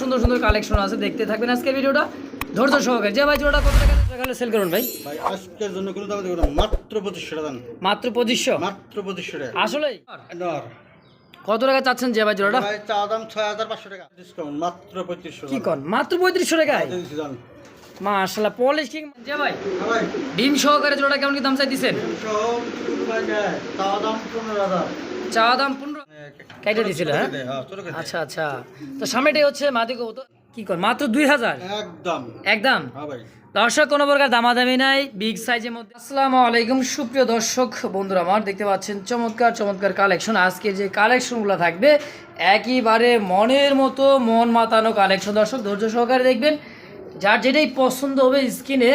সুন্দর সুন্দর কালেকশন আছে দেখতে থাকবেন আজকের ভিডিওটা। ধৈর্য সহকারে। যে ভাই জোড়াটা কত টাকা সেল করুন ভাই? ভাই আজকের জন্য কোনো দাম দেবো মাত্র পঁচিশশো টাকা দাম। মাত্র পঁচিশশো? মাত্র পঁচিশশো টাকা। আসলে নর। কত টাকা চাচ্ছেন যে ভাই জোড়াটা? ভাই চা দাম ছয় হাজার পাঁচশো টাকা। ডিসকাউন্ট মাত্র কি কন? মাত্র পঁয়ত্রিশশো টাকায়? দাম। মাশাল্লাহ পলিশ কি যে ভাই হ্যাঁ ভাই। ডিম সহকারে জোড়াটা কেমন কি দাম ভাই নেয় চা দাম পনেরো হাজার। চা দাম পনেরো কেটে দিছিল হ্যাঁ? হ্যাঁ আচ্ছা আচ্ছা। তো সামনেটাই হচ্ছে মাদি কবুতর কি কর? মাত্র দুই হাজার? একদম। একদম? হ্যাঁ দর্শক কোনো প্রকার দামাদামি নাই বিগ সাইজের মধ্যে। আসসালামু আলাইকুম সুপ্রিয় দর্শক বন্ধুরা আমার দেখতে পাচ্ছেন চমৎকার চমৎকার কালেকশন আজকে যে কালেকশনগুলো থাকবে একইবারে মনের মতো মন মাতানো কালেকশন দর্শক ধৈর্য সহকারে দেখবেন যার যেটাই পছন্দ হবে স্ক্রিনে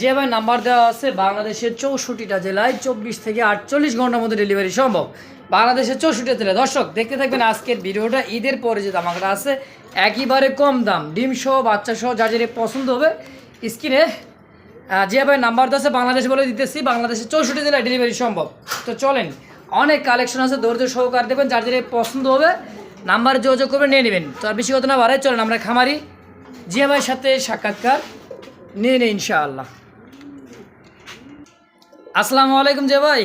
যে ভাই নাম্বার দেওয়া আছে, বাংলাদেশের চৌষট্টিটা জেলায় চব্বিশ থেকে আটচল্লিশ ঘণ্টার মধ্যে ডেলিভারি সম্ভব। বাংলাদেশের চৌষট্টি জেলায়। দর্শক, দেখতে থাকবেন আজকের ভিডিওটা। ঈদের পরে যে দামাকটা আছে একইবারে কম দাম। ডিম সহ বাচ্চা সহ যার যেটা পছন্দ হবে, স্ক্রিনে যে ভাই নাম্বার দেওয়া আছে, বাংলাদেশ বলে দিতেছি, বাংলাদেশের চৌষট্টি জেলায় ডেলিভারি সম্ভব। তো চলেন, অনেক কালেকশন আছে, ধৈর্য সহকার দেবেন যার যেটা পছন্দ হবে, নাম্বার যোগাযোগ করে নিয়ে নেবেন। তো আর বেশি কথা না বাড়াই, চলেন আমরা খামারি। জিয়া ভাইয়ের সাথে সাক্ষাৎকার নিয়ে নিই ইনশাআল্লাহ। আসসালামু আলাইকুম জিয়া ভাই।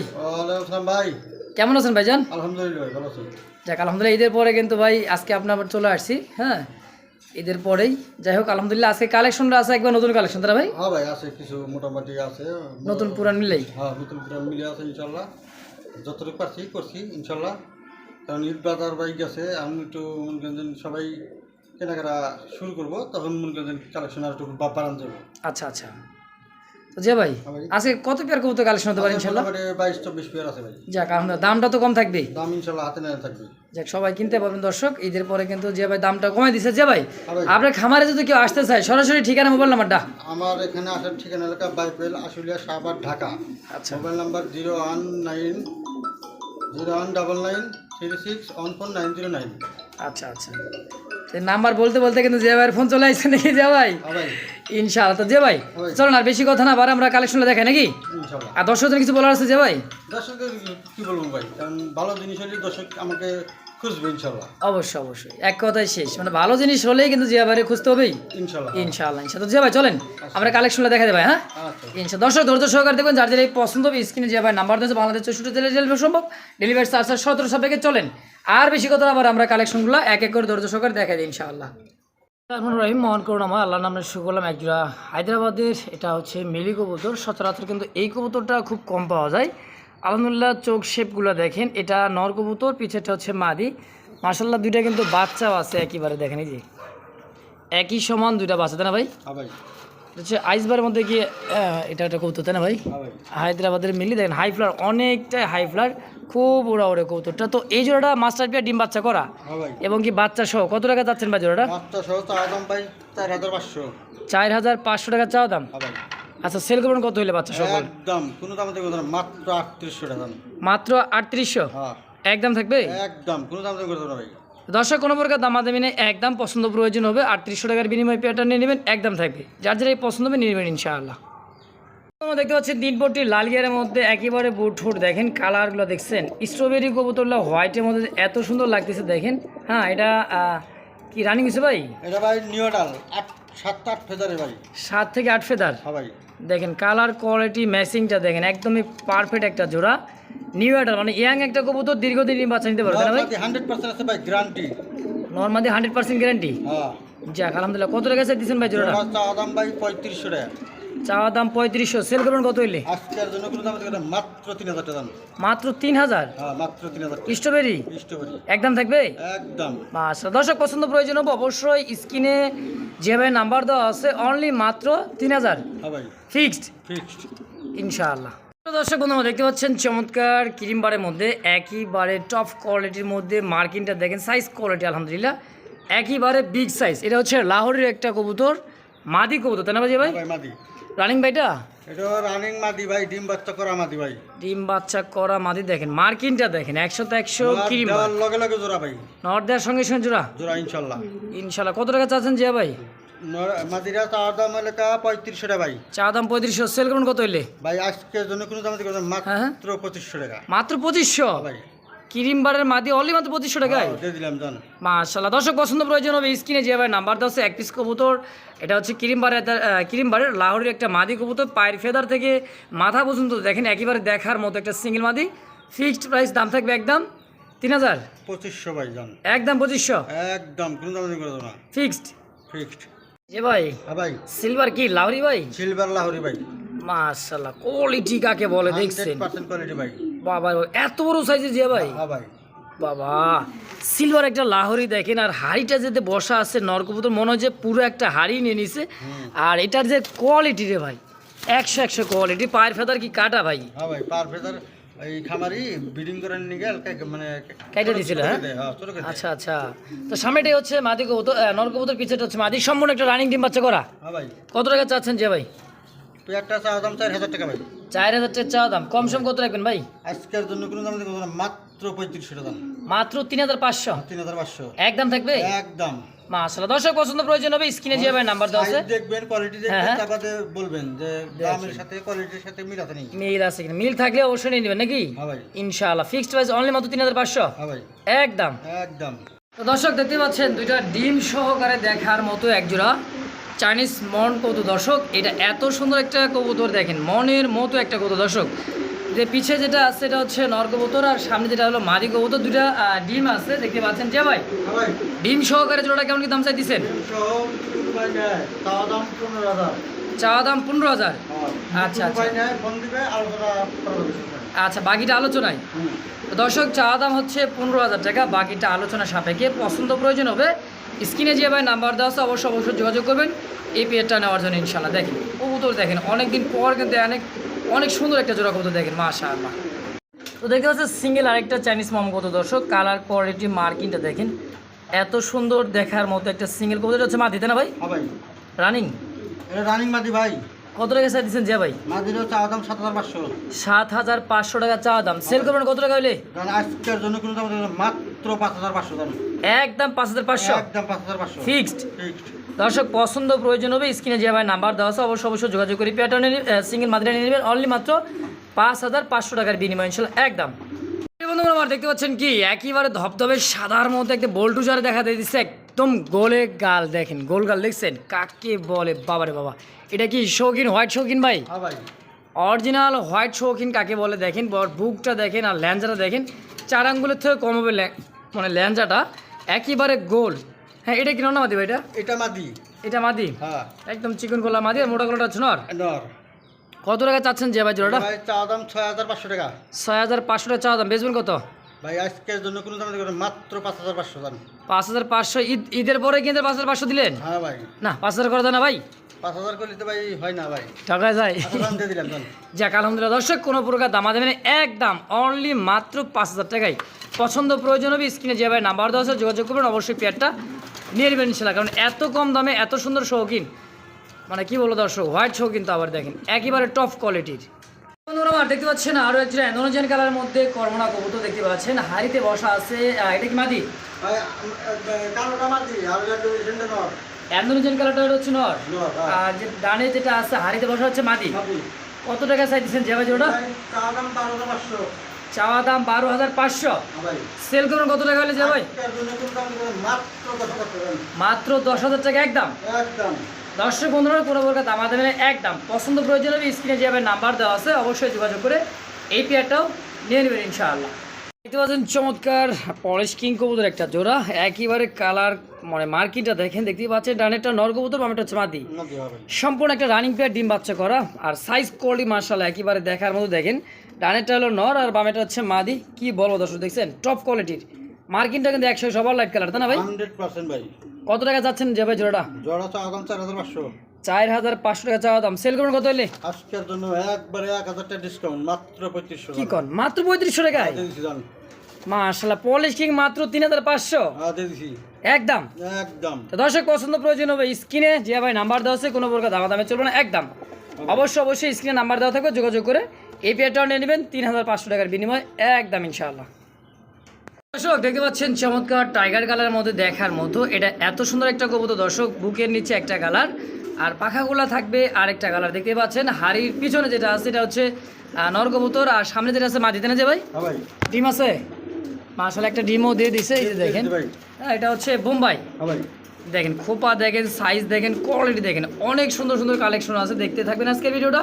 ভাই। কেমন আছেন ভাইজান? আলহামদুলিল্লাহ ভাই, ভালো আছি। যাক আলহামদুলিল্লাহ ঈদের পরে কিন্তু ভাই আজকে আপনার চলে আসছি হ্যাঁ? ঈদের পরেই। যাই হোক আলহামদুলিল্লাহ আজকে কালেকশনটা আছে একবার নতুন কালেকশন তারা ভাই? হ্যাঁ ভাই আছে কিছু মোটামুটি আছে। নতুন পুরান মিলেই। হ্যাঁ নতুন পুরান মিলে আছে ইনশাল্লাহ যতটুকু পারছি করছি ইনশাল্লাহ কারণ ঈদ বাজার বাইক আছে আমি একটু সবাই কেনাকাটা শুরু করব তখন মনে করেন কালেকশন আর একটু বাড়ানো যাবে। আচ্ছা আচ্ছা। তো যে ভাই হ্যাঁ আজকে কত পেয়ার কবুতর কালেকশন হতে পারে ইনশাল্লাহ? বাইশ চব্বিশ পেয়ার আছে ভাই। যাক আলহামদুলিল্লাহ দামটা তো কম থাকবেই দাম ইনশাল্লাহ হাতে নেওয়া থাকবে। যাক সবাই কিনতে পারবেন দর্শক ঈদের পরে কিন্তু যে ভাই দামটা কমাই দিছে। যে ভাই হ্যাঁ আপনার খামারে যদি কেউ আসতে চায় সরাসরি ঠিকানা মোবাইল নাম্বারটা? আমার এখানে আসার ঠিকানা এলাকা বাইপেল আশুলিয়া শাহবাগ ঢাকা। আচ্ছা। Mobile number zero one nine zero one double nine three six one four nine zero nine. আচ্ছা আচ্ছা। নাম্বার বলতে বলতে কিন্তু যে ভাইয়ের ফোন চলে আসছে নাকি যে ভাই? হ্যাঁ ইনশাআল্লাহ। তো যে ভাই। চলুন আর বেশি কথা না বার আমরা কালেকশনটা দেখাই নাকি? ইনশাল্লাহ আর দর্শকদের কিছু বলার আছে যে ভাই দর্শকদের কি বলব ভাই? কারণ ভালো জিনিস হলে দর্শক আমাকে খুঁজবে ইনশাল্লাহ অবশ্যই অবশ্যই। এক কথাই শেষ। মানে ভালো জিনিস হলেই কিন্তু জিয়া ভাইরে খুঁজতে হবেই। ইনশাল্লাহ ইনশাআল্লাহ ইনশাআল্লাহ। জিয়া ভাই চলেন আমরা কালেকশনটা দেখা দেবে হ্যাঁ? আচ্ছা ইনশা দর্শক ধৈর্য সহকারে দেখবেন যার যেটা পছন্দ হবে স্ক্রিনে যে ভাই নাম্বার দিয়েছে বাংলাদেশ চৌষট্টি জেলা ডেলিভারি সম্ভব। ডেলিভারি চার্জ সতেরো সাপেক্ষে চলেন। আর বেশি কথা আবার আমরা কালেকশনগুলো এক এক করে ধৈর্য সহকারে দেখা দিই ইনশাআল্লাহ। রহমান রহিম মোহন আমার আল্লাহ নামে শুরু করলাম একজোড়া হায়দ্রাবাদের এটা হচ্ছে মিলি কবুতর। সচরাচর কিন্তু এই কবুতরটা খুব কম পাওয়া যায়। আলহামদুলিল্লাহ চোখ শেপগুলো দেখেন এটা নর কবুতর পিছেরটা হচ্ছে মাদি। মার্শাল্লাহ দুইটা কিন্তু বাচ্চাও আছে একইবারে দেখেন এই যে। একই সমান দুইটা বাচ্চা তাই না ভাই? হ্যাঁ এটা হচ্ছে আইসবারের মধ্যে গিয়ে এটা একটা কবুতর তাই না হ্যাঁ ভাই। হায়দ্রাবাদের মিলি দেখেন হাই ফ্লার অনেকটাই হাই ফ্লার। খুব ওরা ওরে কবুতরটা তো এই জোড়াটা মাস্টার পিয়া ডিম বাচ্চা করা? হ্যাঁ এবং কি বাচ্চা সহ? কত টাকা যাচ্ছেন ভাই জোড়াটা? চার হাজার পাঁচশো। টাকা চাও দাম? হ্যাঁ আচ্ছা সেল করবেন কত হইলে বাচ্চা সহ? একদম কোনো দাম দেবো না মাত্র আটত্রিশশো টাকা মাত্র আটত্রিশশো? হ্যাঁ। একদম থাকবে? একদম কোনো দাম দেবো না ভাই। দর্শক কোনো প্রকার দামাদামি নেই একদম পছন্দ প্রয়োজন হবে। আটত্রিশশো টাকার বিনিময় পেয়ারটা নিয়ে নেবেন একদম থাকবে। যার যার এই পছন্দ হবে নিয়ে নেবেন ইনশাআল্লাহ। তোমরা দেখতে পাচ্ছেন তিন পট্টি লাল গিয়ারের মধ্যে একেবারে বুট ঠোঁট দেখেন কালারগুলো দেখছেন। স্ট্রবেরি কবুতরগুলো হোয়াইটের মধ্যে এত সুন্দর লাগতেছে দেখেন। হ্যাঁ এটা কি রানিং হয়েছে ভাই? এটা ভাই নিউডাল সাতটা আট ফেজারে ভাই। সাত থেকে আট ফেদার? হ্যাঁ ভাই। দেখেন কালার কোয়ালিটি ম্যাচিংটা দেখেন একদমই পারফেক্ট একটা জোড়া। নিউ অ্যাডাল মানে ইয়াং একটা কবুতর দীর্ঘদিন বাচ্চা নিতে পারবে না ভাই? হান্ড্রেড পার্সেন্ট আছে ভাই guarantee normally hundred percent guarantee হ্যাঁ। যাক আলহামদুলিল্লাহ কত টাকা দিচ্ছেন ভাই জোড়াটা? দাম ভাই পঁয়ত্রিশশো টাকা। চাওয়া দাম পঁয়ত্রিশশো। সেল করবেন কত হইলে? আজকের জন্য কোনো দাম মাত্র তিন হাজার টাকা মাত্র তিন হাজার? হ্যাঁ মাত্র তিন হাজার স্ট্রবেরি? স্ট্রবেরি। একদম থাকবে? একদম। আচ্ছা দর্শক পছন্দ প্রয়োজন হবে অবশ্যই স্ক্রিনে যেভাবে নাম্বার দেওয়া আছে অনলি মাত্র তিন হাজার। হ্যাঁ ফিক্সড ফিক্সড ইনশাআল্লাহ। দর্শক বন্ধুরা দেখতে পাচ্ছেন চমৎকার ক্রিম বারের মধ্যে একইবারে টপ কোয়ালিটির মধ্যে মার্কিনটা দেখেন সাইজ কোয়ালিটি আলহামদুলিল্লাহ। একইবারে বিগ সাইজ এটা হচ্ছে লাহোরের একটা কবুতর মাদি কবুতর তাই না ভাই? ভাই ভাই মাদি। রানিং ভাইটা? এটা রানিং মাদি ভাই ডিম বাচ্চা করা মাদি ভাই। ডিম বাচ্চা করা মাদি দেখেন মার্কিনটা দেখেন একশো তো একশো ক্রিম লগে লগে জোড়া ভাই। নর্থ দেওয়ার সঙ্গে সঙ্গে জোড়া? জোড়া ইনশাল্লাহ। ইনশাল্লাহ। কত টাকা চাচ্ছেন জিয়া ভাই? মাদিরা তার দাম এলাকা পঁয়ত্রিশশো টাকা ভাই। চা দাম পঁয়ত্রিশশো সেল করুন কত হইলে? ভাই আজকের জন্য কোনো দাম হ্যাঁ, হ্যাঁ। মাত্র পঁচিশশো টাকা। মাত্র পঁচিশশো? ভাই। ক্রিমবারের মাদি অনলি মাত্র পঁচিশশো টাকায়। হ্যাঁ, মাশাল্লাহ দর্শক পছন্দ প্রয়োজন হবে স্ক্রিনে যে ভাই নাম্বার দেওয়া এক পিস কবুতর। এটা হচ্ছে ক্রিমবারের ক্রিমবারের লাহোরের একটা মাদি কবুতর পায়ের ফেদার থেকে মাথা পর্যন্ত দেখেন একেবারে দেখার মতো একটা সিঙ্গেল মাদি। ফিক্সড প্রাইস দাম থাকবে একদম তিন হাজার। পঁচিশশো ভাই একদম পঁচিশশো? একদম কোনো দাম ফিক্সড ফিক্সড যে ভাই হ্যাঁ ভাই। সিলভার কি লাহরি ভাই? সিলভার লাহোরি ভাই। মাশাল্লাহ কোয়ালিটি কাকে বলে দেখছেন? কোয়ালিটি ভাই। বাবা এত বড় সাইজের যে ভাই? ভাই। বাবা সিলভার একটা লাহরি দেখেন আর হাড়িটা যেতে বসা আছে নরকবুতর মনে হয় যে পুরো একটা হাড়ি নিয়ে নিছে। আর এটার যে কোয়ালিটি রে ভাই একশো একশো কোয়ালিটি পায়ের ফেদার কি কাটা ভাই? হ্যাঁ ভাই পার ফেদার এই খামারি ব্রিডিং করে নিয়ে গেল মানে কেটে দিছিল, হ্যাঁ? হ্যাঁ। আচ্ছা আচ্ছা। তো সামনেটাই হচ্ছে মাদি কবুতর নরকবুতর পিছেটা হচ্ছে মাদি। সম্পূর্ণ একটা রানিং ডিম বাচ্চা করা? হ্যাঁ ভাই। কত টাকা চাচ্ছেন যে ভাই? তুই দাম চার হাজার টাকা ভাই। চার হাজার টাকা চাওয়া দাম। কম সম কত রাখবেন ভাই? আজকের জন্য কোনো দাম না মাত্র পঁয়ত্রিশশো দাম। মাত্র তিন হাজার পাঁচশো? তিন হাজার পাঁচশো। একদম থাকবে? একদম। দর্শক পছন্দ প্রয়োজন হবে স্ক্রিনে যে ভাই নাম্বার দেওয়া আছে। দেখবেন কোয়ালিটি হ্যাঁ, দেখবেন হ্যাঁ। তারপরে বলবেন যে দামের সাথে কোয়ালিটির সাথে মিল আছে নেই মিল আছে কিনা? মিল থাকলে অবশ্যই নিয়ে নেবেন নাকি? হ্যাঁ ভাই। ইনশাআল্লাহ ফিক্সড প্রাইস অনলি মাত্র তিন হাজার পাঁচশো? হ্যাঁ ভাই। একদম। একদম। তো দর্শক দেখতে পাচ্ছেন দুইটা ডিম সহকারে দেখার মতো একজোড়া। চাইনিজ মন কবুতর দর্শক এটা এত সুন্দর একটা কবুতর দেখেন মনের মতো একটা কবুতর। দর্শক যে পিছে যেটা আছে এটা হচ্ছে নর কবুতর আর সামনে যেটা হলো মাদি কবুতর দুইটা ডিম আছে দেখতে পাচ্ছেন। যে ভাই ডিম সহকারে জোড়াটা কেমন কি দাম চাই দিচ্ছেন তাও দাম পনেরো হাজার। আচ্ছা, যাবে আচ্ছা। বাকিটা আলোচনায়। দর্শক চা দাম হচ্ছে পনেরো হাজার টাকা বাকিটা আলোচনা সাপেক্ষে পছন্দ প্রয়োজন হবে। স্ক্রিনে যে ভাই নাম্বার দেওয়া আছে অবশ্যই অবশ্যই যোগাযোগ করবেন। এই পেয়ারটা নেওয়ার জন্য ইনশাল্লাহ দেখেন কবুতর দেখেন অনেকদিন পর কিন্তু অনেক অনেক সুন্দর একটা জোড়া কবুতর দেখেন মাশা আল্লাহ তো দেখতে পাচ্ছেন সিঙ্গেল আরেকটা চাইনিজ মম কত দর্শক কালার কোয়ালিটি মার্কিংটা দেখেন। এত সুন্দর দেখার মতো একটা সিঙ্গেল কবুতর হচ্ছে মাটিতে না ভাই? ভাই। রানিং এটা রানিং মাদি ভাই। কত টাকা চাই দিচ্ছেন যে ভাই? মাদিরও চা দাম সাত হাজার পাঁচশো। সাত হাজার পাঁচশো টাকা চা দাম। সেল করবেন কত টাকা হইলে? আজকের জন্য কোনো দাম না, মাত্র পাঁচ হাজার পাঁচশো একদম পাঁচ হাজার পাঁচশো? একদম পাঁচ হাজার পাঁচশো। ফিক্সড? ফিক্সড। দর্শক পছন্দ প্রয়োজন হবে স্ক্রিনে যে ভাই নাম্বার দেওয়া আছে অবশ্যই অবশ্যই যোগাযোগ করি প্যাটার্নে সিঙ্গেল মাত্রা নিয়ে নেবেন। অনলি মাত্র পাঁচ হাজার পাঁচশো টাকার বিনিময় ইনশাল্লাহ একদম। বন্ধুরা আমার দেখতে পাচ্ছেন কি? একেবারে ধবধবে সাদার মতো একটা বল্টুজারে দেখা দিচ্ছে একদম গোলে গাল দেখেন গোল গাল দেখছেন? কাকে বলে বাবারে বাবা। এটা কি শৌখিন হোয়াইট শৌখিন ভাই? হ্যাঁ ভাই। অরিজিনাল হোয়াইট শৌখিন কাকে বলে দেখেন বুকটা দেখেন আর ল্যাঞ্জাটা দেখেন চার আঙ্গুলের থেকে কম হবে মানে ল্যাঞ্জাটা একেবারে গোল। হ্যাঁ এটা কিনো না মাদি ভাই এটা? এটা মাদি। এটা মাদি? হ্যাঁ। একদম চিকন গোলা মাদি আর মোটা গোলাটা আছে নর? নর। কত টাকা চাচ্ছেন যে ভাই জোড়াটা? চা দাম ছয় হাজার পাঁচশো টাকা। ছয় হাজার পাঁচশো টাকা চা দাম। বেচবেন কত? ভাই আজকের জন্য কোনো দাম দেবো না, মাত্র পাঁচ হাজার পাঁচশো দাম পাঁচ হাজার পাঁচশো ঈদ ঈদের পরে কিন্তু পাঁচ হাজার পাঁচশো দিলেন? হ্যাঁ ভাই। না পাঁচ হাজার করে দেয় না ভাই। পাঁচ হাজার করলে তো ভাই হয় না ভাই। টাকায় যায়। দিয়ে দিলাম যাক আলহামদুলিল্লাহ। দর্শক কোনো প্রকার দামা দেবেন। একদম অনলি মাত্র পাঁচ হাজার টাকায়। পছন্দ প্রয়োজন হবে স্ক্রিনে যে ভাই নাম্বার দেওয়া আছে যোগাযোগ করবেন। অবশ্যই পেয়ারটা নিয়ে নেবেন ইনশাল্লাহ। কারণ এত কম দামে এত সুন্দর শৌখিন। মানে কি বলব দর্শক হোয়াইট শৌখিন তো আবার দেখেন। একেবারে টপ কোয়ালিটির বন্ধুরা দেখতে পাচ্ছেন আরও একজন অ্যান্ডোনোজেন কালারের মধ্যে কর্মনা কবুতর দেখতে পাচ্ছেন। হাড়িতে বসা আছে এটা কি মাদি? আর একটা অ্যান্ডোনোজেন কালারটা হচ্ছে নর? হ্যাঁ। আর যে ডানে যেটা আছে হাড়িতে বসা হচ্ছে মাদি? কত টাকা চাই দিচ্ছেন ভাই জোড়া? চাওয়া দাম বারো হাজার পাঁচশো। সেল করুন কত টাকা হলে যে ভাই? মাত্র দশ হাজার টাকা একদম। দর্শক বন্ধুরা কোনো প্রকার দামা দেবেন একদম। পছন্দ প্রয়োজন হবে স্ক্রিনে যে নাম্বার দেওয়া আছে অবশ্যই যোগাযোগ করে এই পেয়ারটাও নিয়ে নেবেন ইনশাআল্লাহ। দেখতে পাচ্ছেন চমৎকার পলিশ কিং কবুতর একটা জোড়া। একেবারে কালার মানে মার্কিটটা দেখেন দেখতেই পাচ্ছেন ডানেরটা নর কবুতর বামেটা হচ্ছে মাদি। সম্পূর্ণ একটা রানিং পেয়ার ডিম বাচ্চা করা। আর সাইজ কোয়ালিটি মার্শাল একেবারে দেখার মতো দেখেন। ডানেরটা হলো নর আর বামেটা হচ্ছে মাদি। কি বলব দর্শক দেখছেন? টপ কোয়ালিটির মার্কিনটা কিন্তু একশো সবার লাইট কালার তাই না ভাই? ভাই। কত টাকা যাচ্ছেন যে ভাই জোড়াটা? জোড়া চা দাম চার হাজার পাঁচশো। চার হাজার পাঁচশো টাকা চাওয়া দাম। সেল করবেন কত হলে আজকের জন্য একবারে এক হাজার টাকা ডিসকাউন্ট মাত্র পঁয়ত্রিশশো কি কন? মাত্র পঁয়ত্রিশশো টাকায়? মাশাল্লাহ পলিশ কিং মাত্র তিন হাজার পাঁচশো। দিছি। একদম। একদম। তো দর্শক পছন্দ প্রয়োজন হবে স্ক্রিনে। যে ভাই নাম্বার দেওয়া আছে কোনো প্রকার দামা দামে চলবে না। একদম। অবশ্যই অবশ্যই স্ক্রিনে নাম্বার দেওয়া থাকবে যোগাযোগ করে এই পেয়ারটাও নিয়ে নেবেন তিন হাজার পাঁচশো টাকার বিনিময় একদম ইনশাআল্লাহ। দর্শক দেখতে পাচ্ছেন চমৎকার টাইগার কালারের মধ্যে দেখার মতো। এটা এত সুন্দর একটা কবুতর। দর্শক বুকের নিচে একটা কালার আর পাখাগুলা থাকবে আরেকটা কালার দেখতে পাচ্ছেন হাড়ির পিছনে যেটা আছে এটা হচ্ছে নর কবুতর আর সামনে যেটা আছে মাটিতে না যে ভাই? হ্যাঁ ডিম আছে? মাসাল একটা ডিমও দিয়ে দিছে এই যে দেখেন। হ্যাঁ, এটা হচ্ছে বোম্বাই। হ্যাঁ দেখেন খোপা দেখেন সাইজ দেখেন কোয়ালিটি দেখেন। অনেক সুন্দর সুন্দর কালেকশন আছে দেখতে থাকবেন আজকের ভিডিওটা।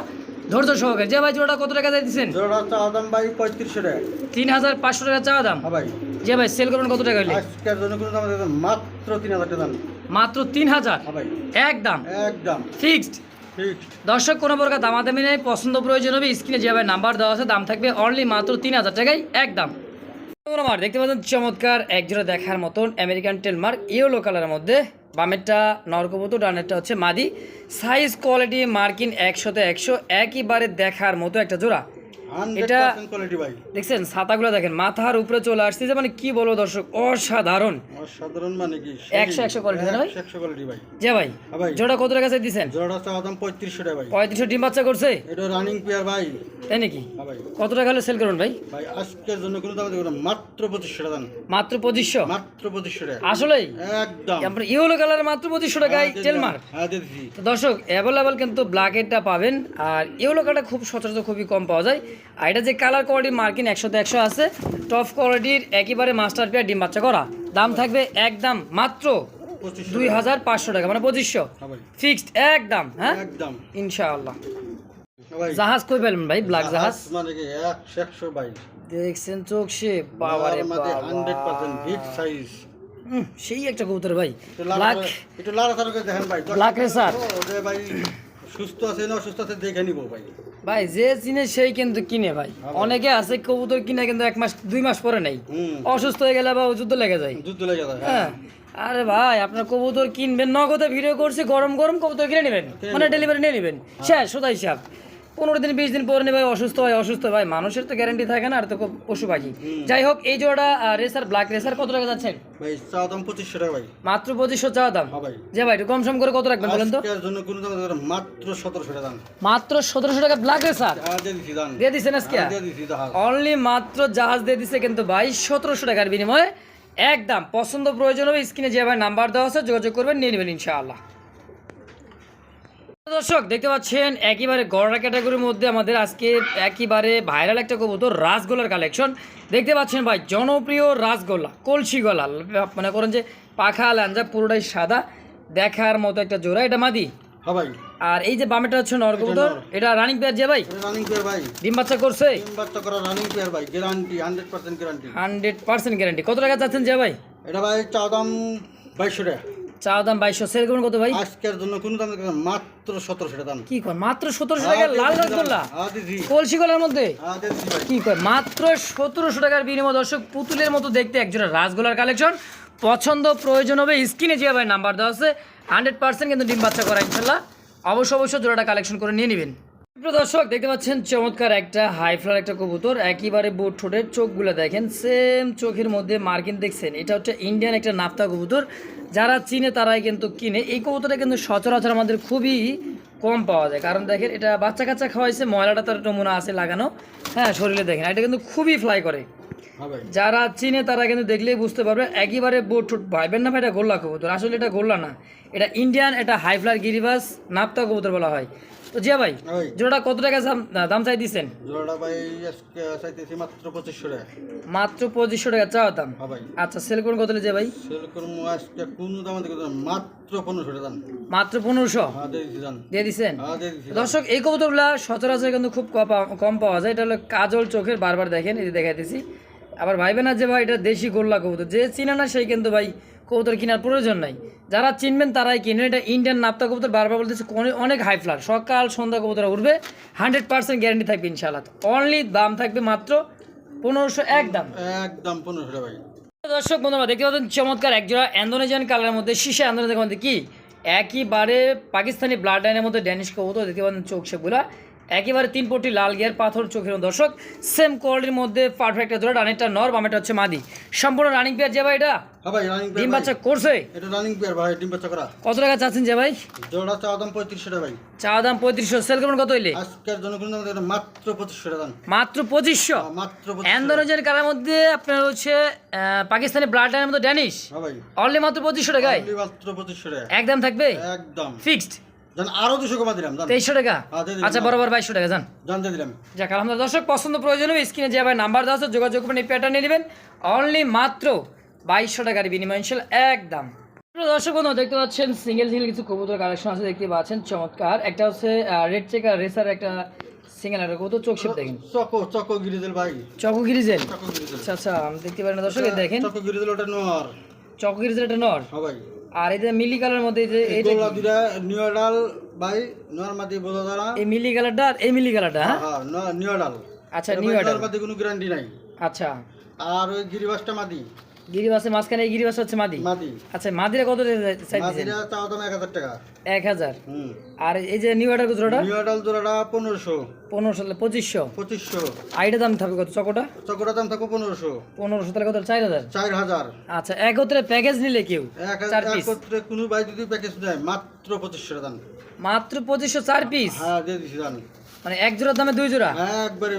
ধৈর্য সহকারে। যে ভাই জোড়াটা কত টাকা দিচ্ছেন জোড়া চা দাম ভাই পঁয়ত্রিশশো টাকা। তিন হাজার পাঁচশো টাকা চাওয়া দাম। হ্যাঁ ভাই। যে ভাই সেল করবেন কত টাকা হইলে? আজকের জন্য কোনো দাম মাত্র তিন হাজার টাকা দাম। মাত্র তিন হাজার হ্যাঁ ভাই। একদম। একদম। ফিক্সড? দর্শক কোনো প্রকার দামাদামি নেই পছন্দ প্রয়োজন হবে স্ক্রিনে যে ভাই নাম্বার দেওয়া আছে দাম থাকবে অনলি মাত্র তিন হাজার টাকায় একদম। দেখতে পাচ্ছেন চমৎকার একজোড়া দেখার মতন আমেরিকান টেলমার্ক ইয়েলো কালারের মধ্যে বামেরটা নরকবুতর ডানেরটা হচ্ছে মাদি। সাইজ কোয়ালিটি মার্কিন একশোতে একশো, একইবারে দেখার মতো একটা জোড়া। এটা- দেখছেন ছাতাগুলো দেখেন মাথার উপরে চলে আসছে যে মানে কি বলব দর্শক অসাধারণ। অসাধারণ মানে কি? ভাই? কোয়ালিটি ভাই যে ভাই হ্যাঁ জোড়া কত টাকা চাই জোড়া দাম টাকা ভাই পঁয়ত্রিশশো ডিম বাচ্চা করছে? এটা রানিং পেয়ার ভাই তাই নাকি? হ্যাঁ কত টাকা হলে সেল করুন ভাই? ভাই আজকের জন্য কোনো দাম না, মাত্র টাকা মাত্র মাত্র টাকা। আসলেই? একদম। আপনার ইয়েলো কালার মাত্র পঁচিশশো টাকায় হ্যাঁ, টেলমার হ্যাঁ দিয়ে তো দর্শক অ্যাভেলেবেল কিন্তু ব্ল্যাকেটটা পাবেন আর ইয়েলো কালারটা খুব সচরাচর খুবই কম পাওয়া যায়। আর এটা যে কালার কোয়ালিটি মার্কিন একশোতে একশো আছে টপ কোয়ালিটির একেবারে মাস্টার পেয়ার ডিম বাচ্চা করা। দাম থাকবে একদম মাত্র দুই হাজার পাঁচশো টাকা মানে পঁচিশশো। ফিক্সড একদম হ্যাঁ? একদম। ইনশাআল্লাহ। জাহাজ কই পেলেন ভাই? ব্ল্যাক জাহাজ মানে কি একশো একশো ভাই দেখছেন চোখ সে বাবারে হান্ড্রেড পার্সেন্ট বিগ সাইজ সেই একটা কবুতর ভাই। ব্ল্যাক একটু লাড়াচাড়া করে দেখেন ভাই। Black racer? ও, ভাই সুস্থ আছে না অসুস্থ আছে দেখে নিবো ভাই। ভাই যে চিনে সেই কিন্তু কিনে ভাই। অনেকে আছে কবুতর কিনে কিন্তু এক মাস দুই মাস পরে নেই। অসুস্থ হয়ে গেলে বা যুদ্ধ লেগে যায়। যুদ্ধ লেগে যায় হ্যাঁ। আরে ভাই আপনার কবুতর কিনবেন নগদে ভিডিও করছে গরম গরম কবুতর কিনে নেবেন। মানে ডেলিভারি নিয়ে নেবেন। শেষ সোজা হিসাব। পনেরো দিন বিশ দিন পরে নেবে অসুস্থ হয় অসুস্থ হয়। মানুষের তো গ্যারান্টি থাকে না আর তো খুব পশু পাখি যাই হোক এই জোড়া রেসার ব্ল্যাক রেসার কত টাকা যাচ্ছেন ভাই দাম পঁচিশশো টাকা ভাই। মাত্র পঁচিশশো চাওয়া দাম? হ্যাঁ যে ভাই একটু কম সম করে কত রাখবেন বলেন তো? জন্য কোনো মাত্র সতেরোশো টাকা দাম। মাত্র সতেরোশো টাকা ব্ল্যাক রেসার হ্যাঁ দিয়ে দিচ্ছি দিচ্ছেন আজকে? হ্যাঁ, দিচ্ছি অনলি মাত্র জাহাজ দিয়ে দিছে কিন্তু ভাই সতেরোশো টাকার বিনিময়ে। একদম পছন্দ প্রয়োজন হবে স্ক্রিনে যে ভাই নাম্বার দেওয়া আছে যোগাযোগ করবেন নিয়ে নেবেন ইনশাআল্লাহ। দর্শক দেখতে পাচ্ছেন একেবারে গড়া ক্যাটাগরির মধ্যে আমাদের আজকে একেবারে ভাইরাল একটা কবুতর রাসগোলার কালেকশন দেখতে পাচ্ছেন ভাই জনপ্রিয় রাসগোল্লা কলসি গলা। মনে করেন যে পাখা লাঞ্জা পুরোটাই সাদা দেখার মতো একটা জোড়া। এটা মাদি? হ্যাঁ ভাই। আর এই যে বামেটা হচ্ছে নর কবুতর এটা রানিং পেয়ার যে ভাই? রানিং পেয়ার ভাই। ডিম বাচ্চা করছে? তিন বাচ্চা করা রানিং পেয়ার ভাই গ্যারান্টি হান্ড্রেড পার্সেন্ট গ্যারান্টি কত টাকা চাচ্ছেন যে ভাই? এটা ভাই চা দাম বাইশশো টাকা। চা দাম বাইশশো। সেল করুন কত ভাই? আজকের জন্য কোনো দাম মাত্র সতেরোশো টাকা দাম। কি কয়? মাত্র সতেরোশো টাকা? লাল রসগোল্লা? কলসি গলার মধ্যে? কি কয়? মাত্র সতেরোশো টাকার বিনিময় দর্শক পুতুলের মতো দেখতে একজোড়া রাসগোলার কালেকশন। পছন্দ প্রয়োজন হবে স্ক্রিনে যে ভাই নাম্বার দেওয়া আছে হান্ড্রেড পার্সেন্ট কিন্তু ডিম বাচ্চা করা ইনশাল্লাহ। অবশ্য অবশ্য জোড়াটা কালেকশন করে নিয়ে নেবেন। দর্শক, দেখতে পাচ্ছেন চমৎকার একটা হাই ফ্লার একটা কবুতর। একেবারে বোট ঠোঁটের চোখগুলো দেখেন সেম চোখের মধ্যে মার্কিন দেখছেন। এটা হচ্ছে ইন্ডিয়ান একটা নাফতা কবুতর। যারা চিনে তারাই কিন্তু কিনে। এই কবুতরটা কিন্তু সচরাচর আমাদের খুবই কম পাওয়া যায়। কারণ দেখেন, এটা বাচ্চা কাচ্চা খাওয়াইছে, ময়লাটা তার নমুনা আছে লাগানো। হ্যাঁ শরীরে দেখেন এটা কিন্তু খুবই ফ্লাই করে। যারা চিনে তারা কিন্তু দেখলেই বুঝতে পারবে। একেবারে বোট ঠোঁট ভাইবেন না ভাই এটা গোল্লা কবুতর। আসলে এটা গোল্লা না। এটা ইন্ডিয়ান এটা হাইফ্লার গিরিবাস নাপ্তা কবুতর বলা হয়। তো জিয়া ভাই জোড়াটা কত টাকা দাম- চাই দিচ্ছেন জোড়াটা ভাই চাইতেছি মাত্র পঁচিশশো টাকা। মাত্র পঁচিশশো টাকা চাওয়া দাম? হ্যাঁ আচ্ছা সেল করুন কত যে ভাই? সেল করব আজকে কোনো দাম মাত্র পনেরোশো টাকা মাত্র পনেরোশো? হ্যাঁ দিয়ে দিচ্ছেন হ্যাঁ দর্শক এই কবুতরগুলা সচরাচর কিন্তু খুব কম পাওয়া- যায়। এটা হলো কাজল চোখের বারবার দেখেন এই দেখাইতেছি। আবার ভাইবে না যে ভাই এটা দেশি গোল্লা কবুতর। যে চিনে না সেই কিন্তু ভাই কবুতর কেনার প্রয়োজন নাই। যারা চিনবেন তারাই কিনবেন এটা ইন্ডিয়ান নাপ্তা কবুতর বারবার বলতেছে কোনে- অনেক হাই ফ্লার সকাল সন্ধ্যা কবুতর উঠবে হান্ড্রেড পার্সেন্ট গ্যারান্টি থাকবে ইনশাআল্লাহ। অনলি দাম থাকবে মাত্র পনেরোশো এক দাম। একদম পনেরোশো টাকা ভাই। দর্শক বন্ধুরা দেখতে পাচ্ছেন চমৎকার একজোড়া ইন্দোনেশিয়ান কালারের মধ্যে শীষে ইন্দোনেশিয়ার মধ্যে কি? একইবারে পাকিস্তানি ব্লাড লাইনের মধ্যে ড্যানিশ কবুতর দেখতে পাচ্ছেন চোখ সেগুলা একেবারে তিন পটি লাল গিয়ার পাথর চোখের দর্শক সেম কোয়ালিটির মধ্যে পারফেক্ট জোড়া রানিংটা নর বামেটা হচ্ছে মাদি। সম্পূর্ণ রানিং পেয়ার যে ভাই এটা? হ্যাঁ ভাই রানিং ডিম বাচ্চা করছে? এটা রানিং পেয়ার ভাই ডিম বাচ্চা করা। কত টাকা চাচ্ছেন যে ভাই? জোড়া চা দাম পঁয়ত্রিশশো টাকা ভাই। চা দাম পঁয়ত্রিশশো। সেল করবেন কত হইলে? আজকের জন্য কোনো দাম দেবে মাত্র পঁচিশশো টাকা দাম। মাত্র পঁচিশশো? হ্যাঁ, মাত্র পঁচিশশো ইন্দোনেশিয়ান কালারের মধ্যে আপনার হচ্ছে পাকিস্তানি ব্লাড লাইনের মধ্যে ড্যানিশ হ্যাঁ ভাই। অনলি মাত্র পঁচিশশো টাকায়? Only মাত্র পঁচিশশো টাকা। একদম থাকবে? একদম। ফিক্সড আরও দুশো কমা দিলাম তেইশশো টাকা? হ্যাঁ। আচ্ছা বরাবর বাইশশো টাকা যান জান দিলাম। যাক আলহামদুলিল্লাহ দর্শক পছন্দ প্রয়োজন হবে স্ক্রিনে যে ভাই নাম্বার দেওয়া আছে যোগাযোগ করবেন এই প্যাটার্ন নিয়ে নেবেন। অনলি মাত্র বাইশশো টাকার বিনিময় একদম। দর্শক বন্ধু দেখতে পাচ্ছেন সিঙ্গেল সিঙ্গেল কিছু কবুতর কালেকশন আছে দেখতে পাচ্ছেন চমৎকার। একটা হচ্ছে রেড চেকার রেসার একটা সিঙ্গেল একটা কবুতর চোখ শেপ দেখেন। চকো চকো গিরিজেল ভাই। চকো গিরিজেল আচ্ছা আচ্ছা দেখতে পারেন দর্শক দেখেন। চকো গিরিজেল ওটা চকো গিরিজেল একটা নর? হ্যাঁ ভাই। আর এই যে মিলি কালার মধ্যে যে কি? দুটা নিউডাল ভাই নোয়ার মাদি বোঝা যায় এই মিলি কালারটা আর এই মিলি কালারটা হ্যাঁ? হ্যাঁ ন- নিউডাল আচ্ছা এটা নিউ ভাই অর্ডার নোয়ার মাদি কোনো গ্যারান্টি নাই। আচ্ছা। আর ওই গিরিবাসটা মাদি। গিরিবাসের মাঝখানে গিরিবাস হচ্ছে মাদি? মাদি। আচ্ছা মাদিরা কত চাইতেছেন মাদিরা চাওয়া দাম টাকা। হুম। আর এই যে নিউ অর্ডার জোড়াটা? পঁচিশশো। পঁচিশশো। আইটা দাম থাকবে কত? চকোটা? চকোটা দাম থাকবে পনেরোশো। পনেরোশো তাহলে কত? চার হাজার? চার হাজার। আচ্ছা একত্রে প্যাকেজ নিলে কেউ? এক চার এক পিস করতে কোনো ভাই যদি প্যাকেজ দেয় মাত্র পঁচিশশো দাম। মাত্র পঁচিশশো চার পিস হ্যাঁ দিয়ে দিছি দাম মানে এক জোড়ার দামে দুই জোড়া? একবারে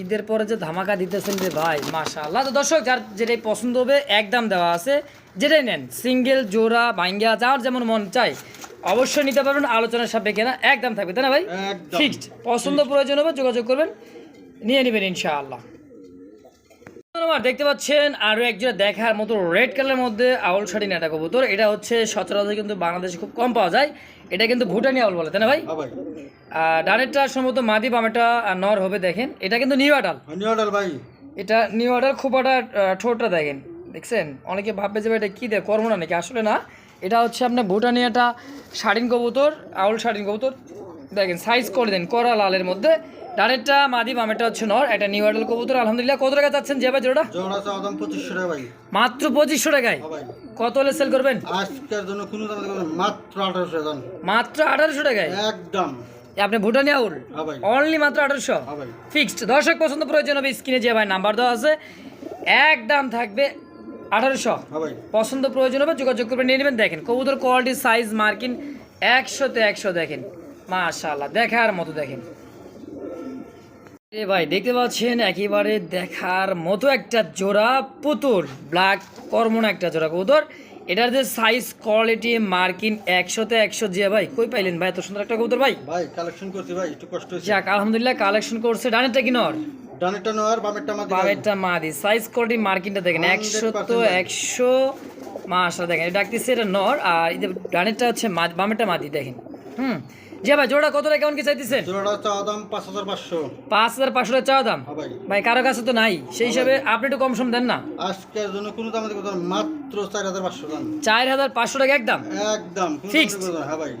ঈদের পরে যে ধামাকা দিতেছেন যে ভাই মাশাআল্লাহ। তো দর্শক যার যেটাই পছন্দ হবে একদম দেওয়া আছে। যেটাই নেন সিঙ্গেল জোড়া ভাঙ্গা যার যেমন মন চাই অবশ্যই নিতে পারবেন। আলোচনার সাপেক্ষে না একদম থাকবে। তাই না ভাই? ফিক্সড পছন্দ প্রয়োজন হবে যোগাযোগ করবেন। নিয়ে নেবেন ইনশাআল্লাহ। আমার দেখতে পাচ্ছেন আরও একজোড়া দেখার মতো রেড কালারের মধ্যে আউল শাড়ি নেটা কবুতর। এটা হচ্ছে সচরাচর কিন্তু বাংলাদেশে খুব কম পাওয়া যায়। এটা কিন্তু ভুটানি আউল বলে তাই না ভাই? হ্যাঁ আর ডানেরটা সম্ভবত মাদি বামেটা নর হবে দেখেন। এটা কিন্তু নিউ আডাল। নিউডাল ভাই। এটা নিউ আডাল খোপাটা আহ, ঠোঁটটা দেখেন। দেখছেন? অনেকে ভাববে যে ভাই এটা কী দেয় কর্ম না নাকি? আসলে না। এটা হচ্ছে আপনার ভুটানি একটা শাড়িন কবুতর আউল শাড়িন কবুতর। দেখেন সাইজ করে দেন করা লালের মধ্যে। ডানেরটা মাদি বামেরটা হচ্ছে নর এটা নিউ আডাল কবুতর আলহামদুলিল্লাহ। কত টাকা চাচ্ছেন যে ভাই জোড়া জোড়া চাওয়া দাম পঁচিশশো টাকা ভাই। মাত্র পঁচিশশো টাকায়? হ্যাঁ কত হলে সেল করবেন? আজকের জন্য কোনো দাম মাত্র আঠারোশো দাম। মাত্র আঠারোশো টাকায়? একদম। আপনি ভুটানি আউল? হ্যাঁ অনলি মাত্র আঠারোশো? হ্যাঁ ভাই। ফিক্সড দর্শক পছন্দ প্রয়োজন হবে স্ক্রিনে যে ভাই নাম্বার দেওয়া আছে। এক দাম থাকবে আঠারোশো। হ্যাঁ পছন্দ প্রয়োজন হবে যোগাযোগ করে নিয়ে নেবেন। দেখেন কবুতর কোয়ালিটি সাইজ মার্কিন একশোতে একশো দেখেন। মাশাআল্লাহ দেখার মতো দেখেন। এ ভাই দেখতে পাচ্ছেন একেবারে দেখার মতো একটা জোড়া পুতুল। ব্ল্যাক কর্মন একটা জোড়া কবুতর এটার যে সাইজ কোয়ালিটি মার্কিন একশোতে একশো যে ভাই কই পাইলেন ভাই এত সুন্দর একটা কবুতর ভাই? ভাই কালেকশন করছি ভাই একটু কষ্ট হয়েছে। যাক আলহামদুলিল্লাহ কালেকশন করছে। ডানেরটা কি নর? ডানেরটা নোয়ার বামেরটা মাদি বামেরটা মাদি। সাইজ কোয়ালিটি মার্কিনটা দেখেন একশো তো একশো মাসা দেখেন এটা ডাকতেছে এটা নর আর এই যে ডানেরটা হচ্ছে মাদ- বামেরটা মাদি দেখেন। হুম জি ভাই জোড়া কত টাকা কেমন কি চাইতেছেন? জোড়াটা চাওয়া দাম পাঁচ হাজার পাঁচশো। পাঁচ হাজার পাঁচশো টাকা চাওয়া দাম? হ্যাঁ ভাই। কারও কাছে তো নাই। সেই হিসাবে আপনি একটু কম সম দেন না। আজকের জন্য কোনো দাম মাত্র চার হাজার পাঁচশো দাম। চার হাজার পাঁচশো টাকা একদম? একদম হ্যাঁ ভাই।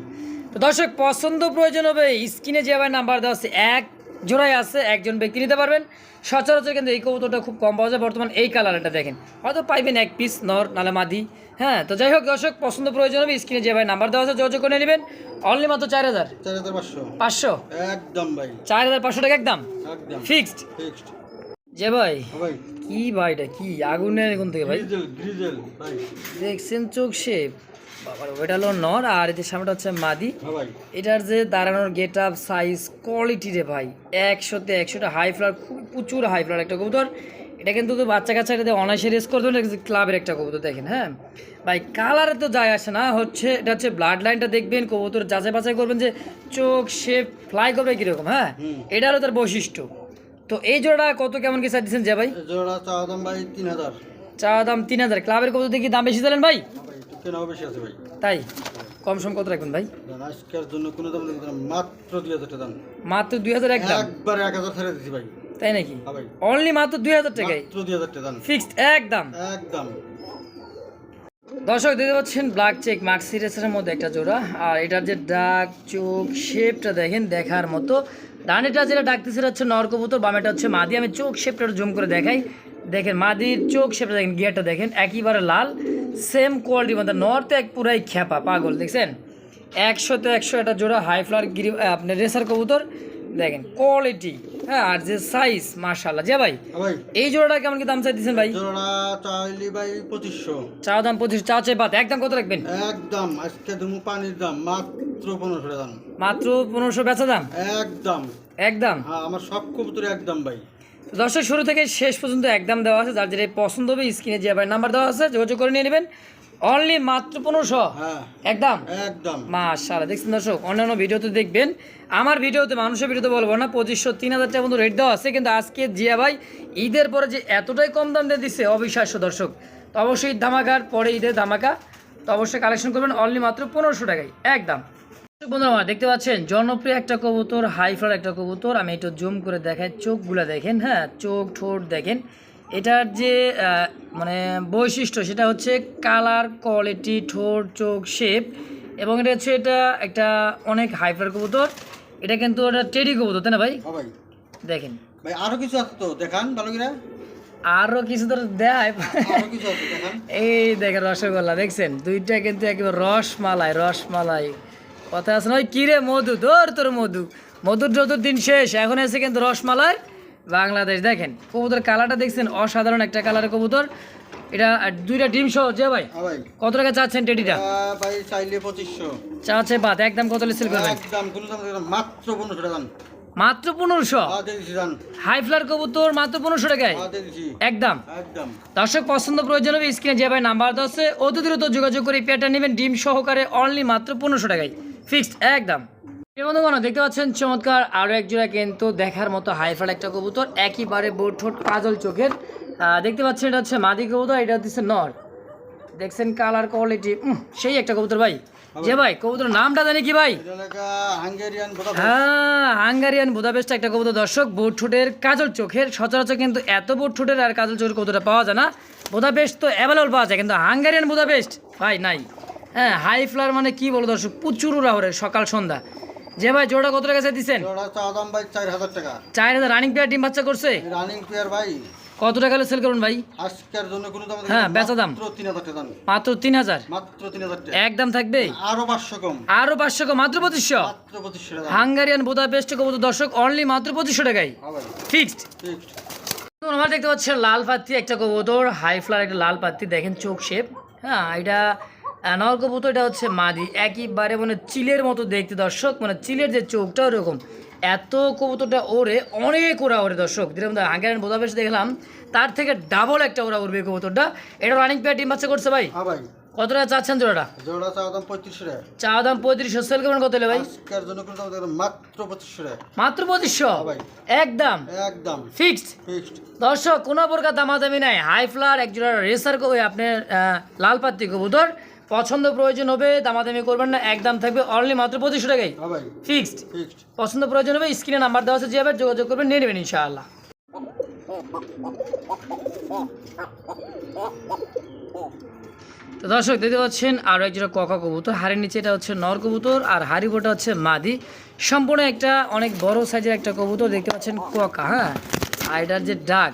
তো দর্শক পছন্দ প্রয়োজন হবে স্ক্রিনে যে ভাই নাম্বার দেওয়া আছে এক জোড়াই আছে একজন ব্যক্তি নিতে পারবেন। সচরাচর কিন্তু এই কবুতরটা খুব কম পাওয়া যায় বর্তমান এই কালারটা দেখেন। হয়তো পাইবেন এক পিস নর নালে মাদি। হ্যাঁ তো যাই হোক দর্শক পছন্দ প্রয়োজন হবে স্ক্রিনে যে ভাই নাম্বার দেওয়া আছে যোগাযোগ করে নেবেন। অনলি মাত্র চার হাজার। চার হাজার পাঁচশো। পাঁচশো? একদম ভাই। চার হাজার পাঁচশো টাকা একদম? একদম। ফিক্সড ফিক্সড যে ভাই ভাই। কি ভাই এটা কি আগুনের কোন থেকে ভাই? দেখছেন চোখ শেপ। বাবার ওইটা হলো নর আর এদের সামনেটা হচ্ছে মাদি। এটার যে দাঁড়ানোর গেট আপ সাইজ কোয়ালিটি রে ভাই। একশোতে একশোটা হাই ফ্লার খুব প্রচুর হাই ফ্লার একটা কবুতর। এটা কিন্তু বাচ্চা কাচ্চা এটাতে অনায়াসে রেস করতে পারে ক্লাবের একটা কবুতর দেখেন হ্যাঁ? ভাই কালারে তো যায় আসে না হচ্ছে এটা হচ্ছে ব্লাড লাইনটা দেখবেন কবুতর যাচাই বাছাই করবেন যে চোখ শেপ ফ্লাই করবে কীরকম হ্যাঁ? এটা হলো তার বৈশিষ্ট্য। তো এই জোড়া কত কেমন কি চাই দিচ্ছেন যে ভাই? জোড়া চাওয়া দাম ভাই তিন হাজার। চা দাম তিন হাজার। ক্লাবের কবুতর দেখি দাম বেশি দিলেন ভাই? ভাই বেশি আছে ভাই। তাই? কম সম কত রাখবেন ভাই? আজকের জন্য কোনো দাম মাত্র দুই হাজার টাকা দাম। মাত্র দুই হাজার এক দাম। এক হাজার ছেড়ে দিচ্ছি ভাই। তাই নাকি? হ্যাঁ অনলি মাত্র দুই হাজার টাকায়। মাত্র দুই হাজার টাকা। দাম ফিক্সড একদম। একদম। দর্শক দেখতে পাচ্ছেন ব্ল্যাক চেক মার্ক সিরিজের মধ্যে একটা জোড়া। আর এটার যে ডাক চোখ শেপটা দেখেন দেখার মতো। ডানেটা যেটা ডাকতেছে সেটা হচ্ছে নর কবুতর বামেটা হচ্ছে মাদি। আমি চোখ শেপটা জুম করে দেখাই। দেখেন মাদির চোখ শেপটা দেখেন গিয়ারটা দেখেন একইবারে লাল। সেম কোয়ালিটির মধ্যে নর্থ এক পুরাই খ্যাপা পাগল দেখছেন? একশোতে একশো একটা জোড়া হাই ফ্লার গিরি আপনার রেসার কবুতর। দেখেন কোয়ালিটি হ্যাঁ আর যে সাইজ মার্শাল্লাহ যে ভাই হ্যাঁ এই জোড়াটা কেমন কি দাম চাইতেছেন ভাই? জোড়া চাইলি ভাই চা দাম পঁচিশ চা চাই পাত একদম কত রাখবেন? একদম আজকে পানির দাম মাত্র পনেরোশো দাম। মাত্র পনেরোশো বেচা দাম? একদম। একদম? হ্যাঁ আমার সব কবুতরে একদম ভাই। দর্শক শুরু থেকে শেষ পর্যন্ত একদম দেওয়া আছে। যার যেটা পছন্দ হবে স্ক্রিনে যে আবার নাম্বার দেওয়া আছে যোগাযোগ করে নিয়ে নেবেন। অনলি মাত্র পনেরোশো? হ্যাঁ। একদম? একদম। মাশাআল্লাহ দেখছেন দর্শক অন্যান্য ভিডিওতে দেখবেন আমার ভিডিওতে মানুষের ভিডিওতে বলব না পঁচিশশো তিন হাজার টাকা মতো রেট দেওয়া আছে কিন্তু আজকে জিয়া ভাই ঈদের পরে যে এতটাই কম দাম দিয়ে দিচ্ছে অবিশ্বাস্য দর্শক। তো অবশ্যই ঈদ ধামাকার পরে ঈদের ধামাকা তো অবশ্যই কালেকশন করবেন অনলি মাত্র পনেরোশো টাকায় একদম। বন্ধুরা আমার দেখতে পাচ্ছেন জনপ্রিয় একটা কবুতর হাই ফ্লার একটা কবুতর আমি একটু জুম করে দেখাই চোখগুলো দেখেন হ্যাঁ চোখ ঠোঁট দেখেন। এটার যে মানে বৈশিষ্ট্য সেটা হচ্ছে কালার কোয়ালিটি ঠোঁট চোখ শেপ এবং এটা হচ্ছে এটা একটা অনেক হাইফার কবুতর। এটা কিন্তু একটা টেডি কবুতর তাই না ভাই? ভাই। দেখেন। ভাই আরও কিছু আছে তো দেখান ভালো করে আরও কিছু ধর দেয় এই দেখেন রসগোল্লা দেখছেন? দুইটা কিন্তু একেবারে রসমালাই রসমালাই। কথা আছে নয় কিরে মধু? তোর তোর মধু। মধুর যত দিন শেষ এখন এসে কিন্তু রসমালাই। বাংলাদেশ। দেখেন কবুতর কালারটা দেখছেন অসাধারণ একটা কালারের কবুতর। এটা দুইটা ডিম সহ যে ভাই? হ্যাঁ কত টাকা চাচ্ছেন টেডিটা? ভাই চাইলে পঁচিশশো। চাচ্ছে বাদ একদম কত সেল করবেন? একদম কোনো দাম মাত্র পনেরোশো টাকা মাত্র হাই ফ্লার কবুতর মাত্র পনেরোশো টাকায়? দিচ্ছি। একদম। একদম। দর্শক পছন্দ প্রয়োজন হবে স্ক্রিনে যে ভাই নাম্বার দেওয়া আছে অতি দ্রুত যোগাযোগ করে পেয়ারটা নেবেন ডিম সহকারে অনলি মাত্র পনেরোশো টাকায়। ফিক্সড একদম। মধ্যে দেখতে পাচ্ছেন চমৎকার আরও এক জোড়া কিন্তু দেখার মতো হাইফাল একটা কবুতর একইবারে বোট ঠোঁট কাজল চোখের দেখতে পাচ্ছেন এটা হচ্ছে মাদি কবুতর এটা হচ্ছে নর। দেখছেন কালার কোয়ালিটি সেই একটা কবুতর ভাই। যে ভাই কবুতর নামটা জানি কি ভাই? হ্যাঁ হাঙ্গারিয়ান বুদাপেস্ট একটা কবুতর। দর্শক বোট ঠোঁটের কাজল চোখের সচরাচর কিন্তু এত বোট ঠোঁটের আর কাজল চোখের কবুতরটা পাওয়া যায় না। বুদাপেস্ট তো অ্যাভেলেবল পাওয়া যায় কিন্তু হাঙ্গারিয়ান বুদাপেস্ট ভাই নাই। হ্যাঁ হাই ফ্লার মানে কি বলো দর্শক? প্রচুর রাহরে সকাল সন্ধ্যা। যে ভাই জোড়া কত টাকা দিচ্ছেন ওটা চা দাম ভাই চার হাজার টাকা। চার হাজার। রানিং পেয়ার ডিম বাচ্চা করছে? রানিং প্লেয়ার ভাই। কত টাকা সেল করুন ভাই? আজকের জন্য কোনো দাম হ্যাঁ, বেচা দাম। মাত্র তিন হাজার টাকা দাম। মাত্র তিন হাজার? মাত্র তিন হাজার টাকা। একদম থাকবে? আরও পাঁচশো কম। আরও পাঁচশো কম, মাত্র পঁচিশশো? মাত্র পঁচিশশো টাকা। হাঙ্গারিয়ান বুদাপেস্ট কবুতর দর্শক অনলি মাত্র পঁচিশশো টাকায়। হ্যাঁ ভাই। ফিক্সড ফিক্সড আমরা দেখতে পাচ্ছি লাল পাত্তি একটা কবুতর হাই ফ্লার একটা লাল পাত্তি। দেখেন চোখ শেপ হ্যাঁ এটা নর কবুতর এটা হচ্ছে মাদি। একইবারে মানে চিলের মতো দেখতে দর্শক মানে চিলের যে চোখটা ওরকম। এত কবুতরটা ওরে অনেক ওরা ওরে দর্শক। যেরকম হাঙ্গারিয়ান বোধাবেশ দেখলাম তার থেকে ডাবল একটা ওরা উড়বে কবুতরটা। এটা রানিং পেয়ার টিম বাচ্চা করছে ভাই? হ্যাঁ ভাই। কত টাকা চাচ্ছেন জোড়াটা? জোড়া চা দাম পঁয়ত্রিশশো টাকা। চা দাম পঁয়ত্রিশশো। সেল করবেন কত হলে ভাই? আজকের জন্য মাত্র পঁচিশশো টাকা। মাত্র পঁচিশশো? হ্যাঁ একদম? একদম। ফিক্সড ফিক্সড দর্শক কোনো প্রকার দামাদামি নাই। হাই ফ্লার এক জোড়া রেসার আপনার লাল পাত্তি কবুতর। পছন্দ প্রয়োজন হবে দামাদামি করবেন না একদম থাকবে অনলি মাত্র পঁচিশশো টাকাই হ্যাঁ ফিক্সড ফিক্সড পছন্দ প্রয়োজন হবে স্ক্রিনে নাম্বার দেওয়া আছে যেভাবে যোগাযোগ করবেন নিয়ে নেবেন ইনশাআল্লাহ। তো দর্শক দেখতে পাচ্ছেন আরও একজোড়া ককা কবুতর হাড়ির নিচে এটা হচ্ছে নর কবুতর আর হাড়িবোটা হচ্ছে মাদি। সম্পূর্ণ একটা অনেক বড় সাইজের একটা কবুতর দেখতে পাচ্ছেন ককা হ্যাঁ? আর এটার যে ডাক।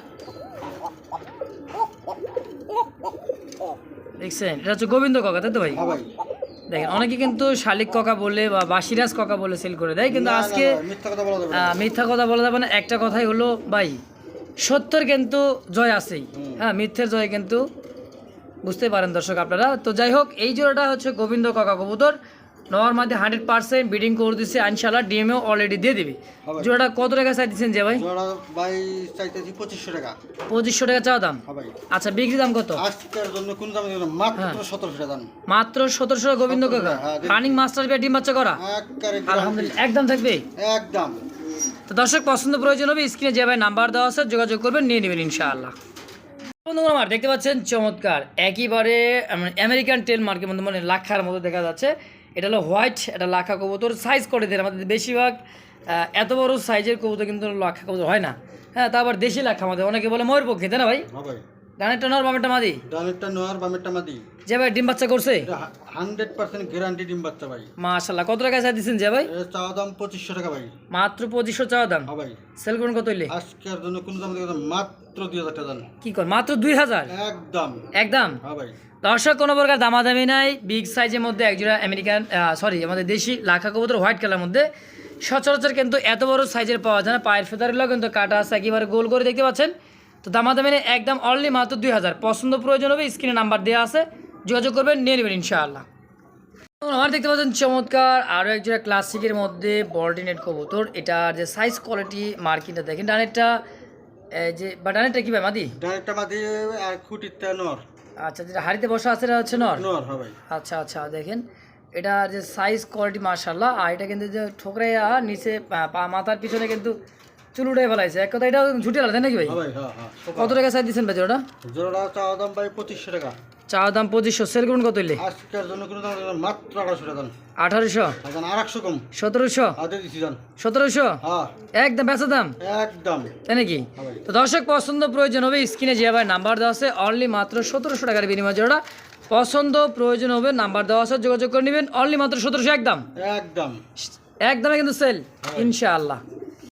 দেখছেন এটা হচ্ছে গোবিন্দ কাকা তাই তো ভাই? হ্যাঁ দেখেন অনেকে কিন্তু শালিক কাকা বলে বা বাসিরাজ কাকা বলে সেল করে দেয় কিন্তু আজকে মিথ্যা কথা বলা যাবে না। একটা কথাই হলো ভাই সত্যের কিন্তু জয় আছেই। হ্যাঁ মিথ্যের জয় কিন্তু বুঝতে পারেন দর্শক আপনারা। তো যাই হোক এই জোড়াটা হচ্ছে গোবিন্দ কাকা কবুতর। নওয়ার মধ্যে হান্ড্রেড পার্সেন্ট বিডিং করে দিচ্ছে ইনশাল্লাহ ডিএমও অলরেডি দিয়ে দিবি। জোড়াটা কত টাকা চাই দিচ্ছেন যে ভাই? ভাই চাইতেছি পঁচিশশো টাকা। পঁচিশশো টাকা চাওয়া দাম? হ্যাঁ আচ্ছা বিক্রি দাম কত? আজকের জন্য কোন দাম মাত্র সতেরোশো টাকা দাম। মাত্র সতেরোশো টাকা গোবিন্দ কাকা। হ্যাঁ, রানিং মাস্টার বিয়া ডিম বাচ্চা করা? আলহামদুলিল্লাহ একদম থাকবে? একদম। তো দর্শক পছন্দ প্রয়োজন হবে স্ক্রিনে যে ভাই নাম্বার দেওয়া আছে যোগাযোগ করবেন নিয়ে নেবেন ইনশাআল্লাহ। বন্ধুরা আমার দেখতে পাচ্ছেন, চমৎকার। একইবারে আমেরিকান টেল মার্কের মধ্যে মানে লাখার মতো দেখা যাচ্ছে। এটা হলো হোয়াইট, এটা লাখা কবুতর। সাইজ করে দেয় আমাদের বেশিরভাগ। এত বড় সাইজের কবুতর কিন্তু লাখা কবুতর হয় না। হ্যাঁ তারপর দেশি লাখা আমাদের, অনেকে বলে ময়ূর পক্ষে তাই না ভাই? হ্যাঁ ভাই। ডানেরটা নর বামেরটা মাদি? ডানেরটা নোয়ার বামেরটা মাদি। যে ভাই ডিম বাচ্চা করছে? হান্ড্রেড পার্সেন্ট গ্যারান্টি ডিম বাচ্চা ভাই। মাশাল্লাহ। কত টাকা চাই দিচ্ছেন যে ভাই? চাওয়া দাম পঁচিশশো টাকা ভাই। মাত্র পঁচিশশো চাওয়া দাম? হ্যাঁ ভাই। সেল করুন কত হইলে? আজকের জন্য কোন দাম মাত্র দুই হাজার টাকা দাম। কি কর মাত্র দুই হাজার? একদম। একদম? হ্যাঁ ভাই। দর্শক কোনো প্রকার দামাদামি নাই বিগ সাইজের মধ্যে একজোড়া আমেরিকান সরি আমাদের দেশি লাখা কবুতর হোয়াইট কালার মধ্যে। সচরাচর কিন্তু এত বড় সাইজের পাওয়া যায় না পায়ের ফেদারগুলো কিন্তু কাটা আছে একেবারে গোল করে দেখতে পাচ্ছেন। তো দামাদামি একদম অনলি মাত্র দুই হাজার। পছন্দ প্রয়োজন হবে স্ক্রিনে নাম্বার দেওয়া আছে। যোগাযোগ করবেন নিয়ে নেবেন ইনশাআল্লাহ। আমার দেখতে পাচ্ছেন চমৎকার আরও একজোড়া ক্লাসিকের মধ্যে বল্টিনেট কবুতর। এটার যে সাইজ কোয়ালিটি মার্কিনটা দেখেন ডানেরটা এই যে বা ডানেরটা কি ভাই মাদি? ডানেরটা মাদি আর খুঁটিরটা নর। আচ্ছা যেটা হাড়িতে বসা আছে এটা হচ্ছে নর? নর হ্যাঁ ভাই। আচ্ছা আচ্ছা দেখেন। এটা যে সাইজ কোয়ালিটি মার্শাল্লাহ আর এটা কিন্তু যে ঠোকরাইয়া নিচে মাথার পিছনে কিন্তু চুল উঠে ফেলাইছে। এক কথা এটা ঝুটে আলাদা নাকি ভাই? হ্যাঁ হ্যাঁ হ্যাঁ। কত টাকা সাইজ দিচ্ছেন ভাই জোড়াটা? জোড়া চাওয়া দাম ভাই পঁচিশশো টাকা। চা দাম পঁচিশশো সেল করুন কত হইলে? আজকের জন্য কোনো দাম মাত্র আঠারোশো টাকা আঠারোশো? এখন কম। সতেরোশো? সতেরোশো? একদম বেচা দাম? একদম। তাই নাকি? তো দর্শক পছন্দ প্রয়োজন হবে স্ক্রিনে যে ভাই নাম্বার দেওয়া আছে অনলি মাত্র সতেরোশো টাকার বিনিময় জোড়া পছন্দ প্রয়োজন হবে নাম্বার দেওয়া আছে যোগাযোগ করে নেবেন। অনলি মাত্র সতেরোশো একদম? একদম। একদমে কিন্তু সেল ইনশাআল্লাহ।